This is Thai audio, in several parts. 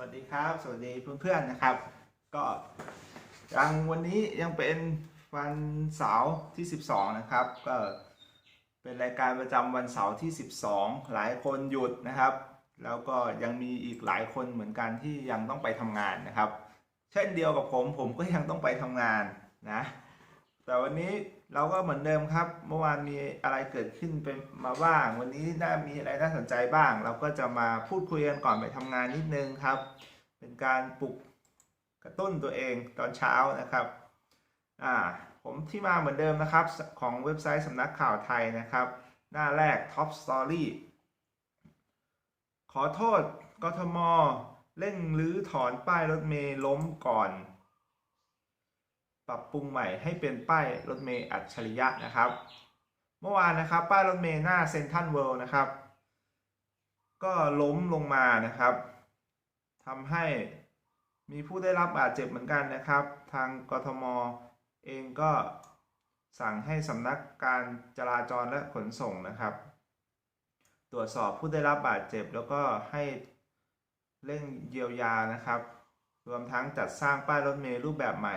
วัสดีครับ สวัสดีเพื่อนๆนะครับ ก็ยังวันนี้ยังเป็นวันเสาร์ที่ 12 นะครับ ก็เป็นรายการประจำวันเสาร์ที่ 12 หลายคนหยุดนะครับ แล้วก็ยังมีอีกหลายคนเหมือนกันที่ยังต้องไปทำงานนะครับ เช่นเดียวกับผมผมก็ยังต้องไปทำงานนะ แต่วันนี้เราก็เหมือนเดิมครับ เมื่อวานมีอะไรเกิดขึ้นเป็นมาบ้าง วันนี้น่ามีอะไรน่าสนใจบ้าง เราก็จะมาพูดคุยกันก่อนไปทำงานนิดนึงครับ เป็นการปลุกกระตุ้นตัวเองตอนเช้านะครับอ่าผมที่มาเหมือนเดิมนะครับ ของเว็บไซต์สำนักข่าวไทยนะครับ หน้าแรก Top Story ขอโทษกทมเร่งรื้อถอนป้ายรถเมล์ล้มก่อน ปรับปรุงใหม่ให้เป็นป้ายรถเมล์อัจฉริยะนะครับ เมื่อวานนะครับป้ายรถเมล์หน้าเซนทันเวิลด์นะครับ ก็ล้มลงมานะครับทำให้มีผู้ได้รับบาดเจ็บเหมือนกันนะครับ ทางกทมเองก็สั่งให้สำนักการจราจรและขนส่งนะครับ ตรวจสอบผู้ได้รับบาดเจ็บแล้วก็ให้เร่งเยียวยานะครับ รวมทั้งจัดสร้างป้ายรถเมล์รูปแบบใหม่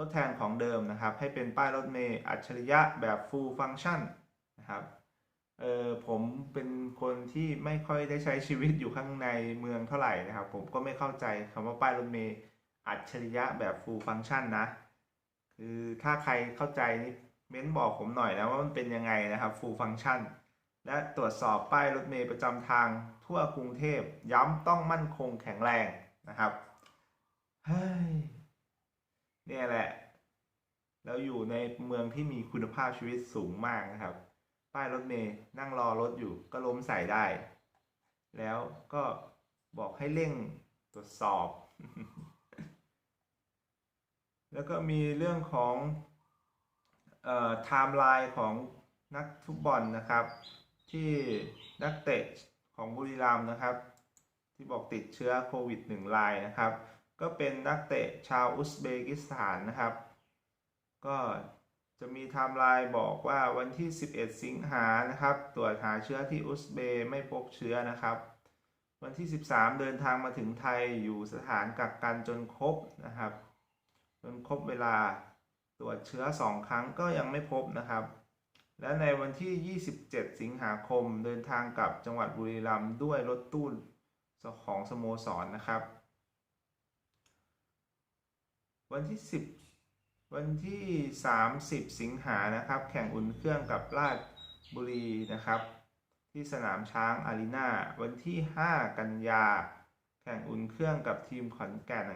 ทดแทนของเดิมนะครับ ให้เป็นป้ายรถเมล์อัจฉริยะแบบ full function นะครับเออผมเป็นคนที่ไม่ค่อยได้ใช้ชีวิตอยู่ข้างในเมืองเท่าไหร่นะครับ ผมก็ไม่เข้าใจคำว่าป้ายรถเมล์อัจฉริยะแบบ full function นะ คือถ้าใครเข้าใจนี่เม้นบอกผมหน่อยนะว่ามันเป็นยังไงนะครับ full function และตรวจสอบป้ายรถเมล์ประจำทางทั่วกรุงเทพ ย้ำต้องมั่นคงแข็งแรงนะครับเฮ้ย เนี่ยแหละแล้วอยู่ในเมืองที่มีคุณภาพชีวิตสูงมากนะครับ ป้ายรถเมล์นั่งรอรถอยู่ก็ล้มใส่ได้ แล้วก็บอกให้เร่งตรวจสอบ แล้วก็มีเรื่องของเอ่อไทม์ไลน์ของนักฟุตบอลนะครับ ที่นักเตะของบุรีรัมย์นะครับ ที่บอกติดเชื้อโควิดหนึ่งรายนะครับ ก็เป็นนักเตะชาวอุซเบกิสถานนะครับ ก็จะมีไทม์ไลน์บอกว่าวันที่ 11 สิงหานะครับ ตรวจหาเชื้อที่อุซเบย์ไม่พบเชื้อนะครับ วันที่ 13 เดินทางมาถึงไทยอยู่สถานกักกันจนครบนะครับ จนครบเวลาตรวจเชื้อ 2 ครั้งก็ยังไม่พบนะครับ และในวันที่ 27 สิงหาคมเดินทางกลับจังหวัดบุรีรัมย์ด้วยรถตู้ของสโมสรนนะครับ วันที่ 10 วันที่ 30 สิงหานะครับ แข่งอุ่นเครื่องกับราชบุรีนะครับ ที่สนามช้างอารีนาวันที่ 5 กันยา แข่งอุ่นเครื่องกับทีมขอนแก่น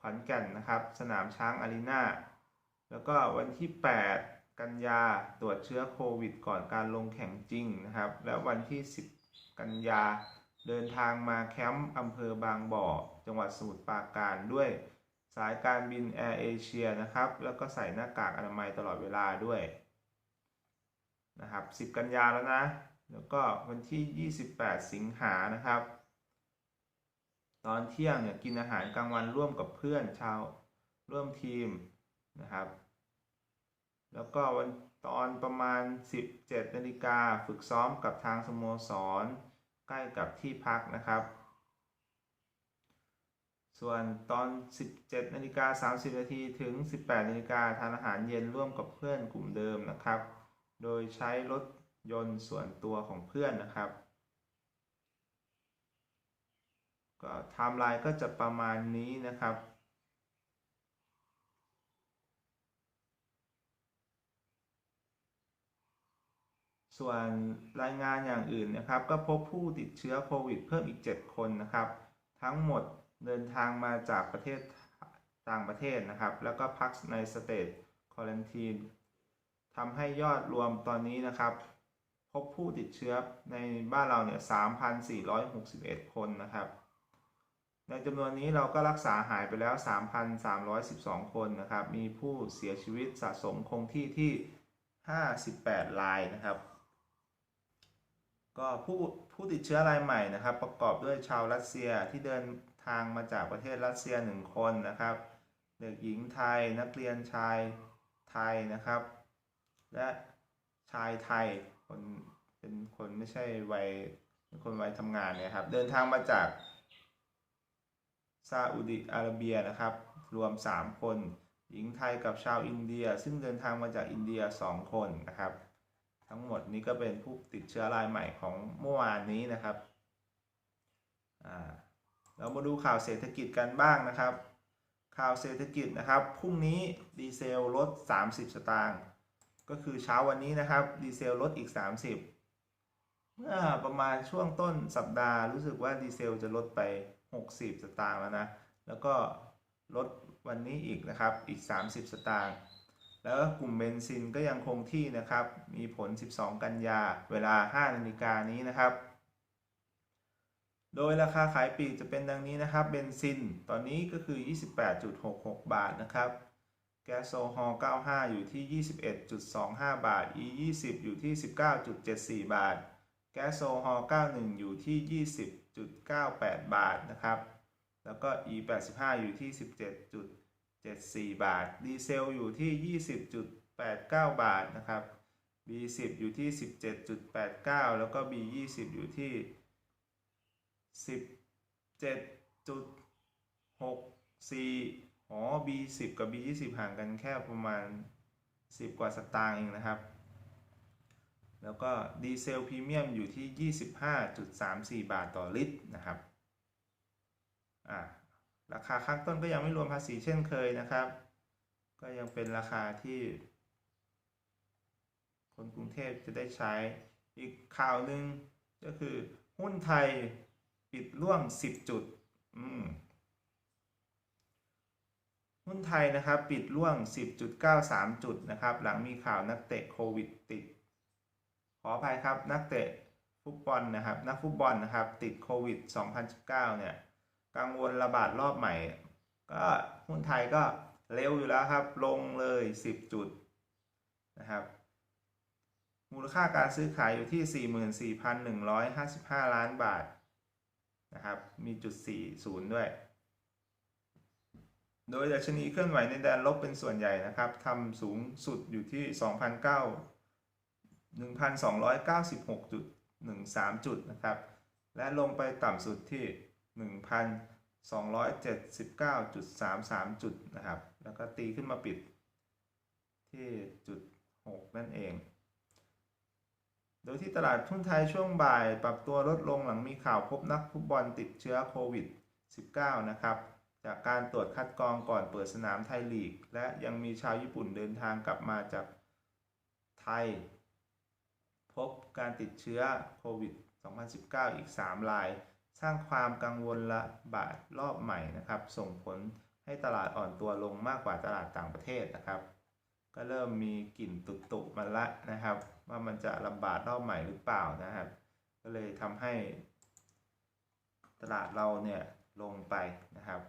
ขอนแก่นนะครับ สนามช้างอารีนาแล้วก็วันที่ 8 กันยาตรวจเชื้อโควิด ก่อนการลงแข่งจริงนะครับ และวันที่ 10 กันยาเดินทางมาแคมป์อำเภอบางบ่อ จังหวัดสมุทรปราการด้วย สายการบินแอร์เอเชียนะครับ แล้วก็ใส่หน้ากากอนามัยตลอดเวลาด้วยนะครับ 10 กันยาแล้วนะ แล้วก็วันที่ 28 สิงหานะครับ ตอนเที่ยงเนี่ยกินอาหารกลางวันร่วมกับเพื่อนชาวร่วมทีมนะครับ แล้วก็วันตอนประมาณ 17 นาฬิกาฝึกซ้อมกับทางสโมสร ใกล้กับที่พักนะครับ ส่วนตอน 17นาฬิกา30นาทีถึง 18นาฬิกาทานอาหารเย็นร่วมกับเพื่อนกลุ่มเดิมนะครับ โดยใช้รถยนต์ส่วนตัวของเพื่อนนะครับก็ไทม์ไลน์ก็จะประมาณนี้นะครับ ส่วนรายงานอย่างอื่นนะครับ ก็พบผู้ติดเชื้อโควิดเพิ่มอีก 7 คนนะครับ ทั้งหมด เดินทางมาจากประเทศต่างประเทศนะครับ แล้วก็พักในสเตทควอลันทีนทำให้ยอดรวมตอนนี้นะครับ พบผู้ติดเชื้อในบ้านเราเนี่ย 3,461 คนนะครับ ในจำนวนนี้เราก็รักษาหายไปแล้ว 3,312 คนนะครับ มีผู้เสียชีวิตสะสมคงที่ที่ 58รายนะครับ ก็ผู้ผู้ติดเชื้อรายใหม่นะครับ ประกอบด้วยชาวรัสเซียที่เดิน ทางมาจากประเทศรัสเซีย 1 คนนะครับ เด็กหญิงไทยนักเรียนชายไทยนะครับ และชายไทยคนเป็นคนไม่ใช่วัยเป็นคนวัยทำงานเนี่ยครับ เดินทางมาจากซาอุดิอาระเบียนะครับ รวม 3 คน หญิงไทยกับชาวอินเดีย ซึ่งเดินทางมาจากอินเดีย 2 คนนะครับ ทั้งหมดนี้ก็เป็นผู้ติดเชื้อรายใหม่ของเมื่อวานนี้นะครับ อ่า เรามาดูข่าวเศรษฐกิจกันบ้างนะครับ ข่าวเศรษฐกิจนะครับพรุ่งนี้ดีเซลลด 30 สตางค์ก็คือเช้าวันนี้นะครับดีเซลลดอีก 30 เมื่อประมาณช่วงต้นสัปดาห์รู้สึกว่าดีเซลจะลดไป 60 สตางค์แล้วนะ แล้วก็ลดวันนี้อีกนะครับอีก 30 สตางค์แล้วก็กลุ่มเบนซินก็ยังคงที่นะครับ มีผล 12 กันยา เวลา 5 นาฬิกานี้นะครับ โดยราคาขายปลีกจะเป็นดังนี้นะครับ เบนซินตอนนี้ก็คือ 28.66 บาทนะครับ แก๊สโซฮอล์95 อยู่ที่ 21.25 บาท E 20 อยู่ที่ 19.74 บาท แก๊สโซฮอล์91 อยู่ที่ 20.98 บาทนะครับ แล้วก็ E 85 อยู่ที่ 17.74 บาท ดีเซลอยู่ที่ 20.89 บาทนะครับ B 10 อยู่ที่ 17.89 แล้วก็ B 20 อยู่ที่ 17.64 อ๋อ B 10 กับ B 20 ห่างกันแค่ประมาณ 10 กว่าสตางค์เองนะครับ แล้วก็ดีเซลพรีเมียมอยู่ที่ 25.34 บาทต่อลิตรนะครับ อ่าราคาข้างต้นก็ยังไม่รวมภาษีเช่นเคยนะครับ ก็ยังเป็นราคาที่ คนกรุงเทพจะได้ใช้อีกข่าวหนึ่งก็คือหุ้นไทย ปิดร่วง 10 จุดอืมหุ้นไทยนะครับ ปิดร่วง 10.93 จุดนะครับ หลังมีข่าวนักเตะโควิดติด ขออภัยครับนักเตะฟุตบอลนะครับ นักฟุตบอลนะครับ ติดโควิด 2019 เนี่ย กังวลระบาดรอบใหม่ ก็หุ้นไทยก็เร็วอยู่แล้วครับ ลงเลย 10 จุดนะครับมูลค่าการซื้อขายอยู่ที่ 44,155 ล้านบาท นะครับ มีจุด 40 ด้วย โดยดัชนีเคลื่อนไหวในแดนลบเป็นส่วนใหญ่นะครับทำสูงสุดอยู่ที่ 2,009 1,296.13 จุดนะครับ และลงไปต่ำสุดที่ 1,279.33 จุดนะครับ แล้วก็ตีขึ้นมาปิดที่จุด 6 นั่นเอง โดยที่ตลาดทุนไทยช่วงบ่ายปรับตัวลดลงหลังมีข่าวพบนักฟุตบอลติดเชื้อโควิด -19 นะครับ จากการตรวจคัดกรองก่อนเปิดสนามไทยลีก และยังมีชาวญี่ปุ่นเดินทางกลับมาจากไทย พบการติดเชื้อโควิด 2019 อีก 3 ราย สร้างความกังวลระบาดรอบใหม่นะครับ ส่งผลให้ตลาดอ่อนตัวลงมากกว่าตลาดต่างประเทศนะครับ ก็เริ่มมีกลิ่นตุตุมาละนะครับ ว่ามันจะระบาดรอบใหม่หรือเปล่านะครับ ก็เลยทำให้ตลาดเราเนี่ยลงไปนะครับ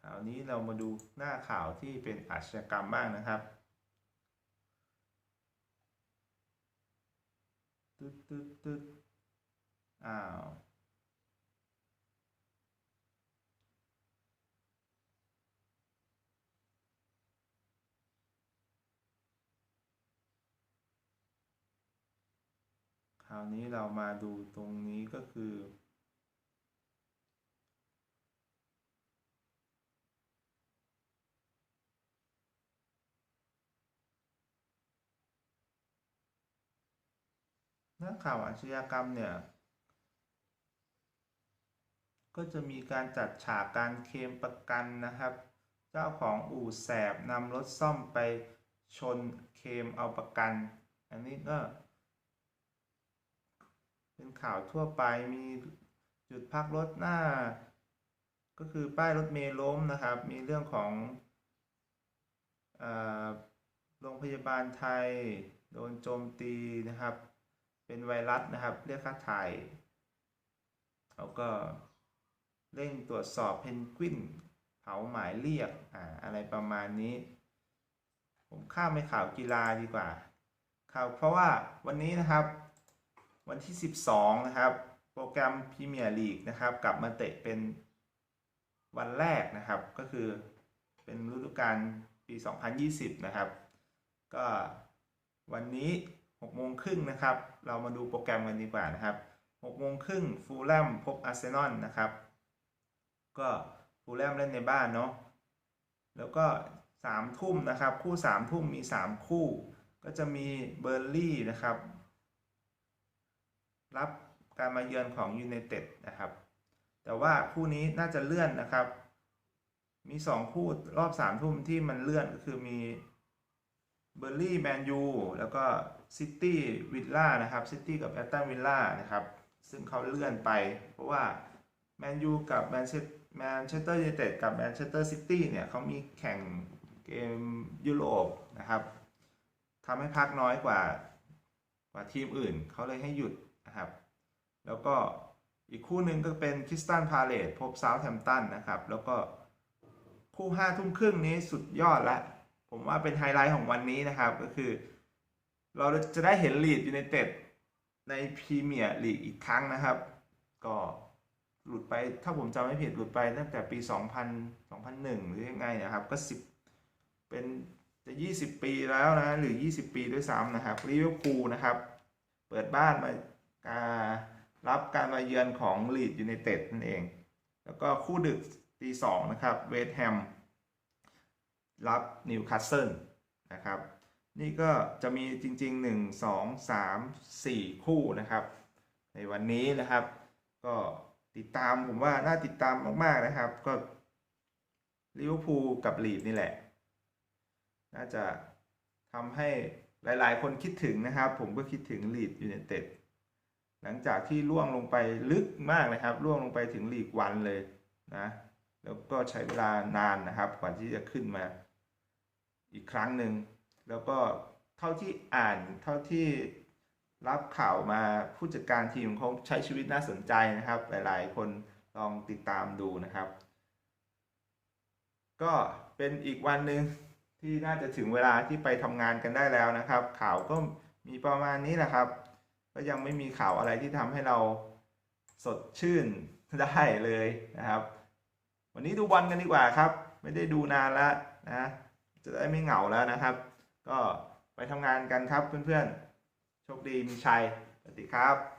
ข่าวนี้เรามาดูหน้าข่าวที่เป็นอาชญากรรมบ้างนะครับตึ๊ดตึ๊ดตึ๊ดอ้าว ราวนี้เรามาดูตรงนี้ก็คือ นักข่าวอาชญากรรมเนี่ย ก็จะมีการจัดฉากการเคลมประกันนะครับ เจ้าของอู่แสบนำรถซ่อมไปชนเคลมเอาประกัน อันนี้ก็ เป็นข่าวทั่วไปมีจุดพักรถหน้า ก็คือป้ายรถเมล์ล้มนะครับ มีเรื่องของอโรงพยาบาลไทย โดนโจมตีนะครับ เป็นไวรัสนะครับ เรียกค่าไถ่แล้วก็เร่งตรวจสอบเพนกวินเผาหมายเรียกอ่าอะไรประมาณนี้ ผมข้ามไปข่าวกีฬาดีกว่าข่าวเพราะว่าวันนี้นะครับ วันที่ 12 นะครับ โปรแกรมพรีเมียร์ลีกนะครับ กลับมาเตะเป็นวันแรกนะครับ ก็คือเป็นฤดูกาลปี 2020 นะครับ ก็วันนี้6โมงครึ่งนะครับ เรามาดูโปรแกรมกันดีกว่านะครับ6โมงครึ่งฟูลแลมพบอาร์เซนอลนะครับ ก็ฟูลแลมเล่นในบ้านเนาะ แล้วก็สามทุ่มนะครับ คู่สามทุ่มมีสามคู่ ก็จะมีเบอร์ลี่นะครับ รับการมาเยือนของยู i นเต็ดนะครับ แต่ว่าคู่นี้น่าจะเลื่อนนะครับ มีสองคู่รอบสามทุ่มที่มันเลื่อนก็คือมีเบอร์ลี่แมนยูแล้วก็ซิตี้วิลล่านะครับซิตี้กับแอตตันวิลล่านะครับ ซึ่งเขาเลื่อนไป เพราะว่าแมนยูกับแมนเชสแมนเชสเตอร์ยูไนเต็ดกับแมนเชสเตอร์ซิตี้เนี่ยเขามีแข่งเกมยุโรปนะครับทำให้พักน้อยกว่ากว่าทีมอื่น เขาเลยให้หยุด นะครับ แล้วก็อีกคู่หนึ่งก็เป็นคริสตันพาเลตพบเซาท์แฮมตันนะครับ แล้วก็คู่ห้าทุ่มครึ่งนี้สุดยอดละผมว่าเป็นไฮไลท์ของวันนี้นะครับ ก็คือ เราจะได้เห็นลีดยูไนเต็ดในพรีเมียร์ลีกอีกครั้งนะครับ ก็หลุดไปถ้าผมจำไม่ผิดหลุดไปตั้งแต่ปี 2000 2001 หรือยังไงนะครับ ก็ 10 เป็นจะ 20 ปีแล้วนะ หรือ 20 ปีด้วยซ้ำนะครับลิเวอร์พูลนะครับ เปิดบ้านมา รับการมาเยือนของลีดยูไนเต็ดนั่นเอง แล้วก็คู่ดึกตีสองนะครับเวสต์แฮมรับนิวคาสเซิลนะครับ นี่ก็จะมีจริง ๆ 1 2 3 4 คู่นะครับ ในวันนี้นะครับ ก็ติดตามผมว่าน่าติดตามมากๆนะครับ ก็ลิเวอร์พูลกับลีดนี่แหละ น่าจะทำให้หลายๆ คนคิดถึงนะครับ ผมก็คิดถึงลีดยูไนเต็ด หลังจากที่ล่วงลงไปลึกมากนะครับล่วงลงไปถึงหลีกวันเลยนะแล้วก็ใช้เวลานานนะครับกว่าที่จะขึ้นมาอีกครั้งหนึ่งแล้วก็เท่าที่อ่านเท่าที่รับข่าวมาผู้จัดการทีมเขาใช้ชีวิตน่าสนใจนะครับ หลายๆ คนลองติดตามดูนะครับ ก็เป็นอีกวันหนึ่งที่น่าจะถึงเวลาที่ไปทำงานกันได้แล้วนะครับ ข่าวก็มีประมาณนี้แหละครับ ก็ยังไม่มีข่าวอะไรที่ทำให้เราสดชื่นได้เลยนะครับ วันนี้ดูบอลกันดีกว่าครับ ไม่ได้ดูนานแล้วนะจะได้ไม่เหงาแล้วนะครับ ก็ไปทำงานกันครับเพื่อนๆโชคดีมีชัยสวัสดีครับ